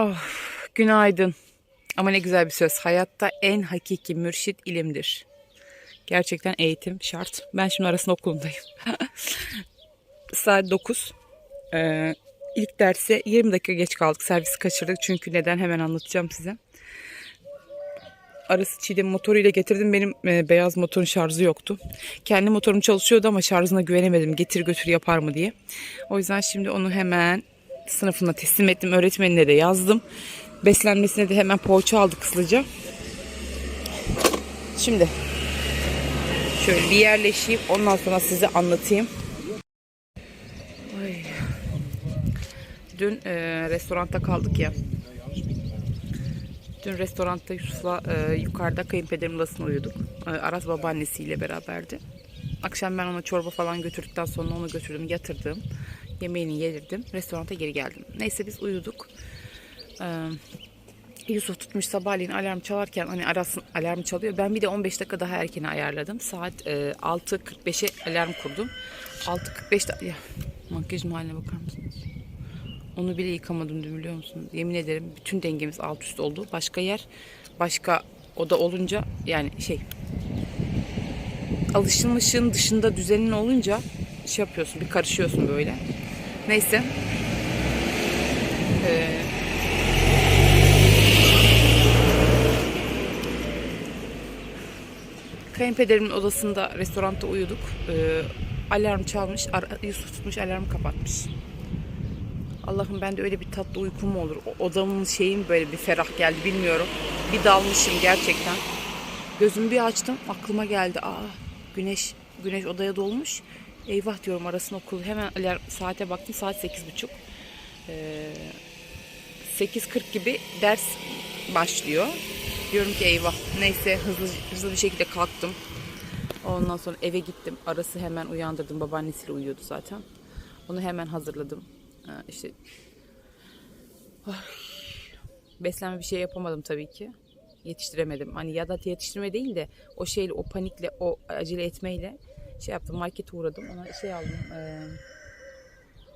Oh, günaydın. Ama ne güzel bir söz. Hayatta en hakiki mürşit ilimdir. Gerçekten eğitim şart. Ben şimdi arasında okulundayım. Saat 9. Ee, ilk derse 20 dakika geç kaldık. Servisi kaçırdık. Çünkü neden hemen anlatacağım size. Arası Çiğdem motoruyla getirdim. Benim e, beyaz motorun şarjı yoktu. Kendi motorum çalışıyordu ama şarjına güvenemedim. Getir götür yapar mı diye. O yüzden şimdi onu hemen sınıfına teslim ettim. Öğretmenine de yazdım. Beslenmesine de hemen poğaça aldık hızlıca. Şimdi şöyle bir yerleşeyim. Ondan sonra size anlatayım. Ay. Dün e, restoranda kaldık ya. Dün restoranda Yusuf'la e, yukarıda kayınpederim odasında uyuduk. E, Aras babaannesiyle beraberdi. Akşam ben ona çorba falan götürdükten sonra onu götürdüm, yatırdım. Yemeğini yedirdim. Restoranta geri geldim. Neyse biz uyuduk. Ee, Yusuf tutmuş sabahleyin alarm çalarken hani arasın alarm çalıyor. Ben bir de 15 dakika daha erken ayarladım. Saat e, 6.45'e alarm kurdum. 6.45'te ya makyajım haline bakar mısınız? Onu bile yıkamadım dün biliyor musunuz? Yemin ederim bütün dengemiz alt üst oldu. Başka yer, başka oda olunca yani şey alışılmışın dışında düzenin olunca şey yapıyorsun bir karışıyorsun böyle. Neyse. Ee, kayınpederimin odasında restoranda uyuduk. Ee, alarm çalmış. Ara- Yusuf tutmuş alarmı kapatmış. Allah'ım ben de öyle bir tatlı uykum olur? O odamın şeyim böyle bir ferah geldi bilmiyorum. Bir dalmışım gerçekten. Gözümü bir açtım aklıma geldi. Aa güneş güneş odaya dolmuş. Eyvah diyorum arasın okul. Hemen alarm, saate baktım saat sekiz buçuk. Ee, 8.40 gibi ders başlıyor. Diyorum ki eyvah. Neyse hızlı hızlı bir şekilde kalktım. Ondan sonra eve gittim. Arası hemen uyandırdım. Babaannesiyle uyuyordu zaten. Onu hemen hazırladım. Ha, işte Ay. beslenme bir şey yapamadım tabii ki. Yetiştiremedim. Hani ya da yetiştirme değil de o şeyle, o panikle, o acele etmeyle şey yaptım. Markete uğradım. Ona şey aldım. eee,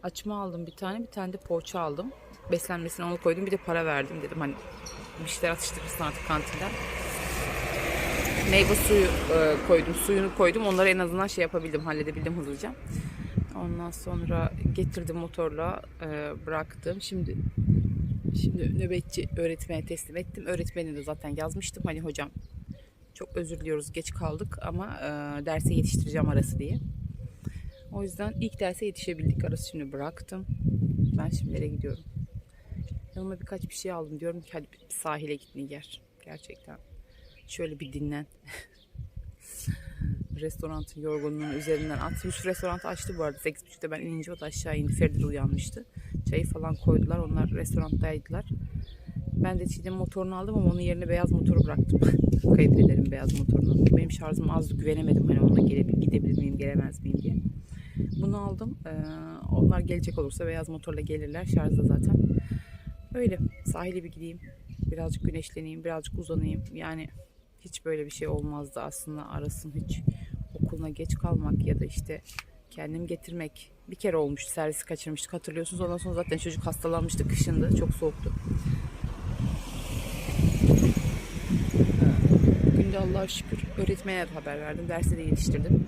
açma aldım bir tane. Bir tane de poğaça aldım. Beslenmesine onu koydum. Bir de para verdim dedim. Hani bir şeyler atıştırırsın artık kantinden. Meyve suyu e, koydum. Suyunu koydum. Onları en azından şey yapabildim. Halledebildim hızlıca. Ondan sonra getirdim motorla e, bıraktım. Şimdi şimdi nöbetçi öğretmene teslim ettim. Öğretmeni de zaten yazmıştım. Hani hocam çok özür diliyoruz geç kaldık ama e, derse yetiştireceğim arası diye. O yüzden ilk derse yetişebildik. Arası şimdi bıraktım. Ben şimdi nereye gidiyorum? Yanıma birkaç bir şey aldım. Diyorum ki hadi bir sahile git Niger. Gerçekten. Şöyle bir dinlen. Restoranın yorgunluğunun üzerinden at. Yusuf restoranı açtı bu arada. 8.30'da ben inince o da aşağı indi. Ferdi de uyanmıştı. Çayı falan koydular. Onlar restorandaydılar. Ben de Çiğdem motorunu aldım ama onun yerine beyaz motoru bıraktım. Kayınpederim beyaz motorunu. Benim şarjım azdı. Güvenemedim hani onunla gelebil, gidebilir miyim, gelemez miyim diye. Bunu aldım. Ee, onlar gelecek olursa beyaz motorla gelirler. Şarjda zaten. Öyle. Sahile bir gideyim. Birazcık güneşleneyim. Birazcık uzanayım. Yani hiç böyle bir şey olmazdı aslında arasın hiç okuluna geç kalmak ya da işte kendim getirmek bir kere olmuştu servisi kaçırmıştık hatırlıyorsunuz ondan sonra zaten çocuk hastalanmıştı kışındı çok soğuktu bugün de Allah'a şükür öğretmene de haber verdim derse de yetiştirdim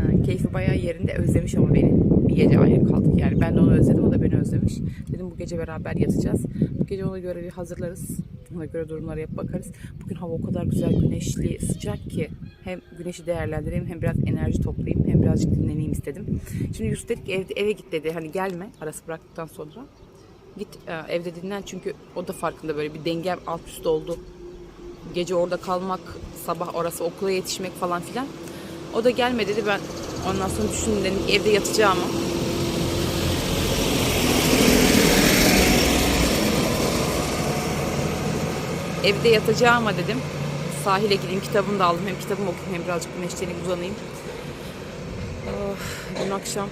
Ha, keyfi bayağı yerinde özlemiş ama beni bir gece ayrı kaldık yani ben de onu özledim o da beni özlemiş dedim bu gece beraber yatacağız bu gece ona göre bir hazırlarız ona göre durumlara yap bakarız. Bugün hava o kadar güzel güneşli, sıcak ki hem güneşi değerlendireyim hem biraz enerji toplayayım hem birazcık dinleneyim istedim. Şimdi Yusuf dedi ki evde, eve git dedi. Hani gelme arası bıraktıktan sonra. Git e, evde dinlen çünkü o da farkında böyle bir dengem alt üst oldu. Gece orada kalmak, sabah orası okula yetişmek falan filan. O da gelme dedi ben ondan sonra düşündüm dedim ki evde yatacağım ama. Evde yatacağıma dedim. Sahile gideyim kitabını da aldım. Hem kitabımı okuyayım hem birazcık güneşleneyim uzanayım. Oh, dün akşam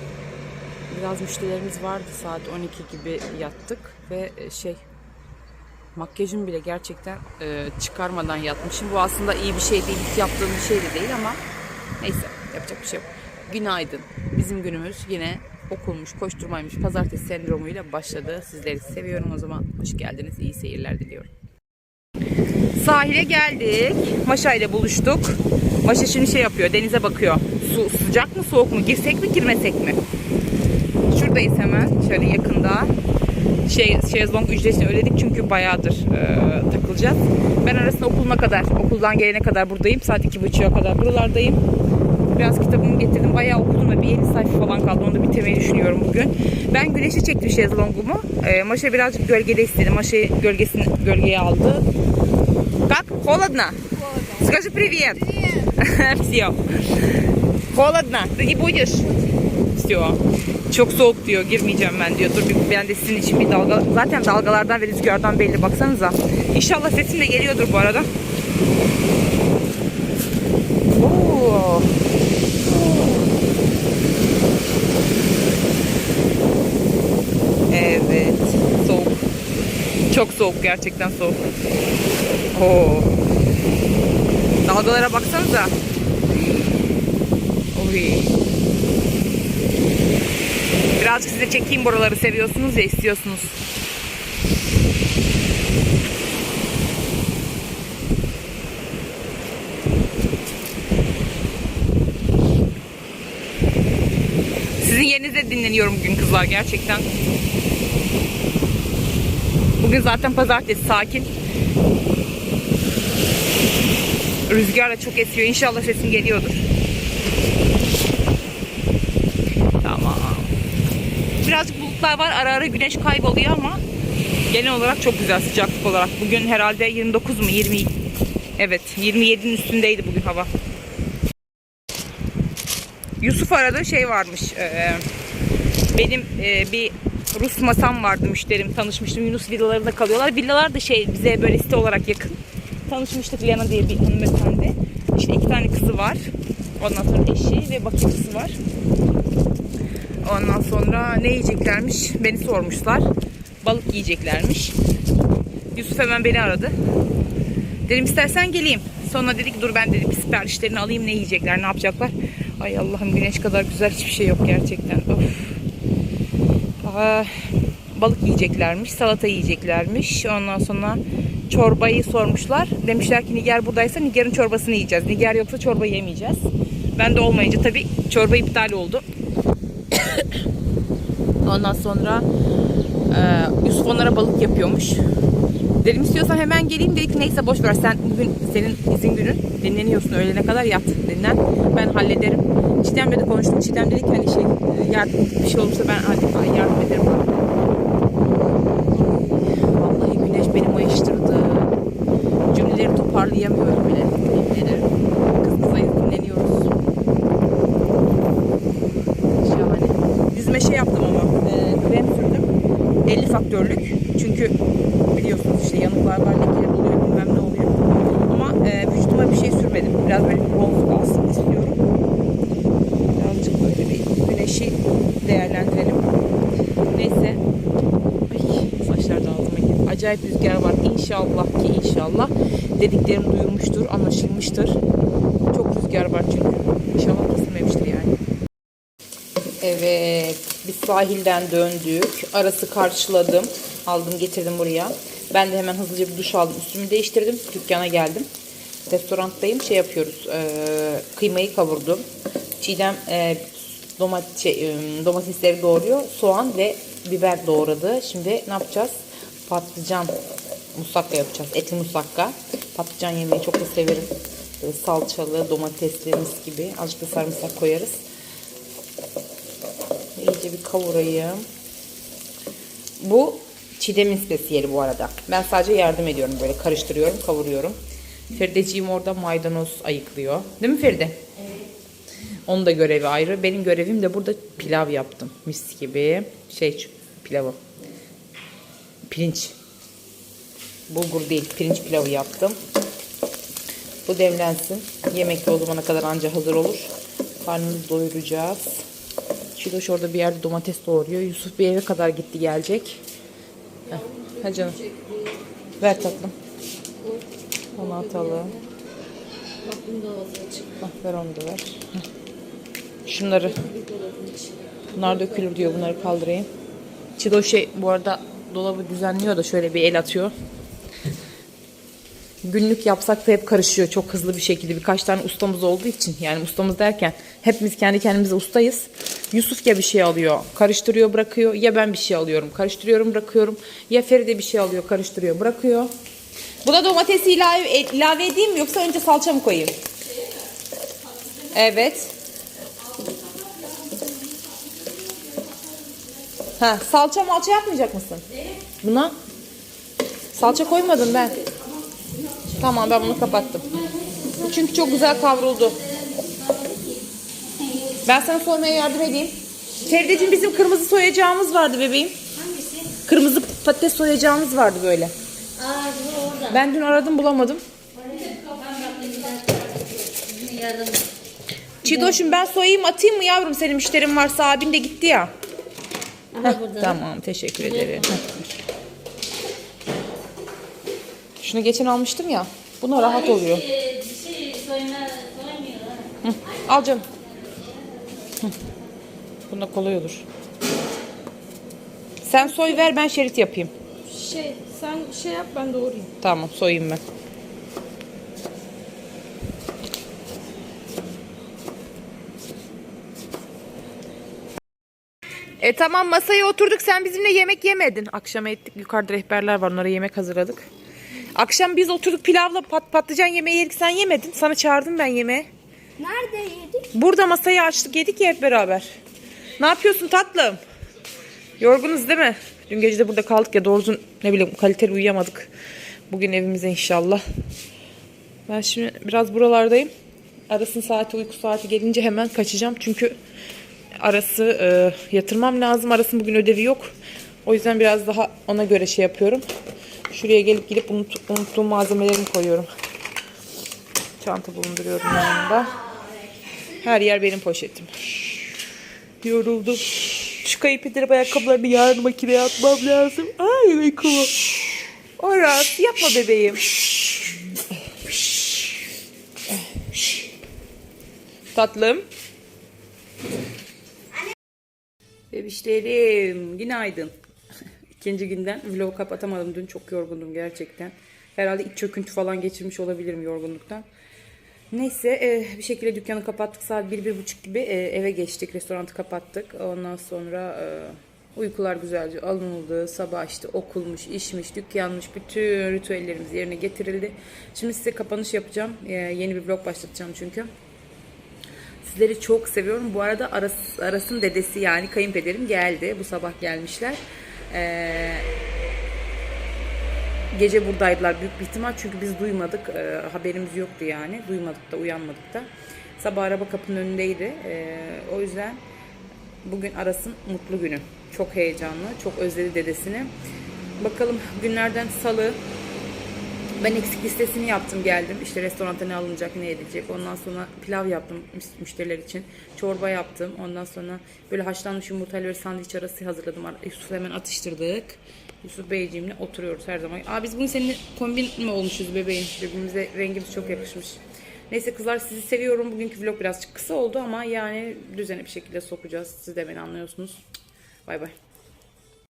biraz müşterilerimiz vardı. Saat 12 gibi yattık. Ve e, şey makyajım bile gerçekten e, çıkarmadan yatmışım. Bu aslında iyi bir şey değil. Hiç yaptığım bir şey de değil ama neyse yapacak bir şey yok. Günaydın. Bizim günümüz yine okulmuş, koşturmaymış, pazartesi sendromuyla başladı. Sizleri seviyorum o zaman. Hoş geldiniz. İyi seyirler diliyorum. Sahile geldik. Maşa ile buluştuk. Maşa şimdi şey yapıyor, denize bakıyor. Su sıcak mı, soğuk mu? Girsek mi, girmesek mi? Şuradayız hemen, şöyle yakında Şey, şezlong ücretini ödedik çünkü bayağıdır e, takılacağız. Ben arasında okuluna kadar, okuldan gelene kadar buradayım. Saat iki buçuğa kadar buralardayım. Biraz kitabımı getirdim. Bayağı okudum da bir 50 sayfa falan kaldı. Onu da bitirmeyi düşünüyorum bugün. Ben güneşe çektim şezlongumu. E, Maşa birazcık gölgede istedi. Maşa gölgesini gölgeye aldı. Как? Холодно? Скажи привет. Все. Холодно. Ты не будешь? Все. Çok soğuk diyor. Girmeyeceğim ben diyor. Dur bir, ben de sizin için bir dalga. Zaten dalgalardan ve rüzgardan belli. Baksanıza. İnşallah sesim de geliyordur bu arada. Oo. Evet. Soğuk. Çok soğuk. Gerçekten soğuk. Oo. Dalgalara baksanıza. Oy. Birazcık size çekeyim buraları seviyorsunuz ya istiyorsunuz. Sizin yerinizde dinleniyorum bugün kızlar gerçekten. Bugün zaten pazartesi sakin. Rüzgar da çok esiyor. İnşallah sesim geliyordur. Tamam. Birazcık bulutlar var. Ara ara güneş kayboluyor ama genel olarak çok güzel sıcaklık olarak. Bugün herhalde 29 mu 20 Evet 27'nin üstündeydi bugün hava. Yusuf aradı şey varmış. e, benim e, bir Rus masam vardı müşterim. Tanışmıştım. Yunus villalarında kalıyorlar. Villalar da şey bize böyle site olarak yakın. Tanışmıştık Lena diye bir hanımefendi. İşte iki tane kızı var. Ondan sonra eşi ve bakıcısı var. Ondan sonra ne yiyeceklermiş? Beni sormuşlar. Balık yiyeceklermiş. Yusuf hemen beni aradı. Dedim istersen geleyim. Sonra dedik dur ben dedim siparişlerini alayım ne yiyecekler ne yapacaklar. Ay Allah'ım güneş kadar güzel hiçbir şey yok gerçekten. Of. Aa, balık yiyeceklermiş, salata yiyeceklermiş. Ondan sonra çorbayı sormuşlar. Demişler ki Niger buradaysa Niger'in çorbasını yiyeceğiz. Niger yoksa çorba yemeyeceğiz. Ben de olmayınca tabii çorba iptal oldu. Ondan sonra e, Yusuf onlara balık yapıyormuş. Dedim istiyorsan hemen geleyim dedik neyse boş ver sen bugün senin izin günün dinleniyorsun öğlene kadar yat dinlen ben hallederim. Çiğdem'le de konuştum. Çiğdem dedi ki hani şey yardım bir şey olursa ben hadi yardım ederim. Vallahi güneş beni mayıştırdı. Cümleleri toparlayamıyorum bile. Kız kızayız dinleniyoruz. Şahane. Yüzüme şey yaptım ama e, krem sürdüm. 50 faktörlük. Çünkü biliyorsunuz işte yanıklar var, lekeler oluyor, bilmem ne oluyor. Ama e, vücuduma bir şey sürmedim. Biraz böyle bronz alsın istiyorum. Birazcık böyle bir güneşi değerlendirelim. Neyse. Ay saçlar da ağzıma girdi. Acayip rüzgar var. İnşallah ki inşallah dediklerim duyulmuştur, anlaşılmıştır. Çok rüzgar var çünkü. İnşallah kesilmemiştir yani. Evet, biz sahilden döndük. Arası karşıladım. Aldım getirdim buraya. Ben de hemen hızlıca bir duş aldım. Üstümü değiştirdim. Dükkana geldim. Restoranttayım. Şey yapıyoruz. E, kıymayı kavurdum. Çiğdem e, domat, şey, domatesleri doğruyor. Soğan ve biber doğradı. Şimdi ne yapacağız? Patlıcan musakka yapacağız. Etli musakka. Patlıcan yemeyi çok da severim. Böyle salçalı, domatesli mis gibi. Azıcık da sarımsak koyarız. İyice bir kavurayım. Bu çiğdemin spesiyeli bu arada. Ben sadece yardım ediyorum böyle karıştırıyorum, kavuruyorum. Ferideciğim orada maydanoz ayıklıyor. Değil mi Feride? Evet. Onun da görevi ayrı. Benim görevim de burada pilav yaptım. Mis gibi. Şey pilavı. Pirinç. Bulgur değil, pirinç pilavı yaptım. Bu demlensin. Yemek o zamana kadar anca hazır olur. Karnımızı doyuracağız. Şiloş orada bir yerde domates doğuruyor. Yusuf bir eve kadar gitti gelecek. Heh. Ha canım. Ver tatlım. Onu atalım. Hah, ver onu da ver. Şunları. Bunlar dökülür diyor. Bunları kaldırayım. Çido şey bu arada dolabı düzenliyor da şöyle bir el atıyor. Günlük yapsak da hep karışıyor çok hızlı bir şekilde. Birkaç tane ustamız olduğu için yani ustamız derken hepimiz kendi kendimize ustayız. Yusuf ya bir şey alıyor, karıştırıyor, bırakıyor. Ya ben bir şey alıyorum, karıştırıyorum, bırakıyorum. Ya Feride bir şey alıyor, karıştırıyor, bırakıyor. Buna domatesi ilave, ilave edeyim mi yoksa önce salça mı koyayım? Evet. Ha, salça malça yapmayacak mısın? Buna salça koymadım ben. Tamam ben bunu kapattım. Çünkü çok güzel kavruldu. Ben sana soymaya yardım edeyim. Feride'cim bizim kırmızı soyacağımız vardı bebeğim. Hangisi? Kırmızı patates soyacağımız vardı böyle. Ben dün aradım bulamadım. Çidoş'um ben soyayım atayım mı yavrum senin müşterin varsa abin de gitti ya. Burada. Tamam teşekkür ederim. Şunu geçen almıştım ya. Buna rahat oluyor. Bir şey soyma, soymuyor ha. Hı, al canım. Hı. Bunda kolay olur. Sen soy ver ben şerit yapayım. Şey, sen şey yap ben doğrayayım. Tamam soyayım ben. E tamam masaya oturduk sen bizimle yemek yemedin. Akşam ettik yukarıda rehberler var onlara yemek hazırladık. Akşam biz oturduk pilavla pat patlıcan yemeği yedik sen yemedin. Sana çağırdım ben yemeğe. Nerede yedik? Burada masayı açtık yedik ya hep beraber. Ne yapıyorsun tatlım? Yorgunuz değil mi? Dün gece de burada kaldık ya doğru ne bileyim kaliteli uyuyamadık. Bugün evimize inşallah. Ben şimdi biraz buralardayım. Arasın saati uyku saati gelince hemen kaçacağım. Çünkü arası e, yatırmam lazım. Arasın bugün ödevi yok. O yüzden biraz daha ona göre şey yapıyorum. Şuraya gelip gidip unut, unuttuğum malzemelerimi koyuyorum. Çanta bulunduruyorum yanımda. Her yer benim poşetim. Yoruldum. Şu kayıp edilip ayakkabılarını yarın makineye atmam lazım. Ay uykumu. Oras yapma bebeğim. Tatlım. Bebişlerim günaydın. İkinci günden vlogu kapatamadım. Dün çok yorgundum gerçekten. Herhalde iç çöküntü falan geçirmiş olabilirim yorgunluktan. Neyse e, bir şekilde dükkanı kapattık. Saat bir, bir buçuk gibi e, eve geçtik. Restoranı kapattık. Ondan sonra e, uykular güzelce alınıldı. Sabah işte okulmuş, işmiş, dükkanmış. Bütün ritüellerimiz yerine getirildi. Şimdi size kapanış yapacağım. Yeni bir vlog başlatacağım çünkü. Sizleri çok seviyorum. Bu arada Aras, Aras'ın dedesi yani kayınpederim geldi. Bu sabah gelmişler. Ee, gece buradaydılar büyük bir ihtimal çünkü biz duymadık. Ee, haberimiz yoktu yani. Duymadık da uyanmadık da. Sabah araba kapının önündeydi. Ee, o yüzden bugün Aras'ın mutlu günü. Çok heyecanlı. Çok özledi dedesini. Bakalım günlerden salı ben eksik listesini yaptım geldim. İşte restoranda ne alınacak, ne edilecek. Ondan sonra pilav yaptım müş- müşteriler için. Çorba yaptım. Ondan sonra böyle haşlanmış yumurtayla böyle sandviç arası hazırladım. Yusuf'u hemen atıştırdık. Yusuf Beyciğimle oturuyoruz her zaman. Aa biz bugün seninle kombin mi olmuşuz bebeğim? Birbirimize rengimiz çok yakışmış. Neyse kızlar sizi seviyorum. Bugünkü vlog birazcık kısa oldu ama yani düzene bir şekilde sokacağız. Siz de beni anlıyorsunuz. Bay bay.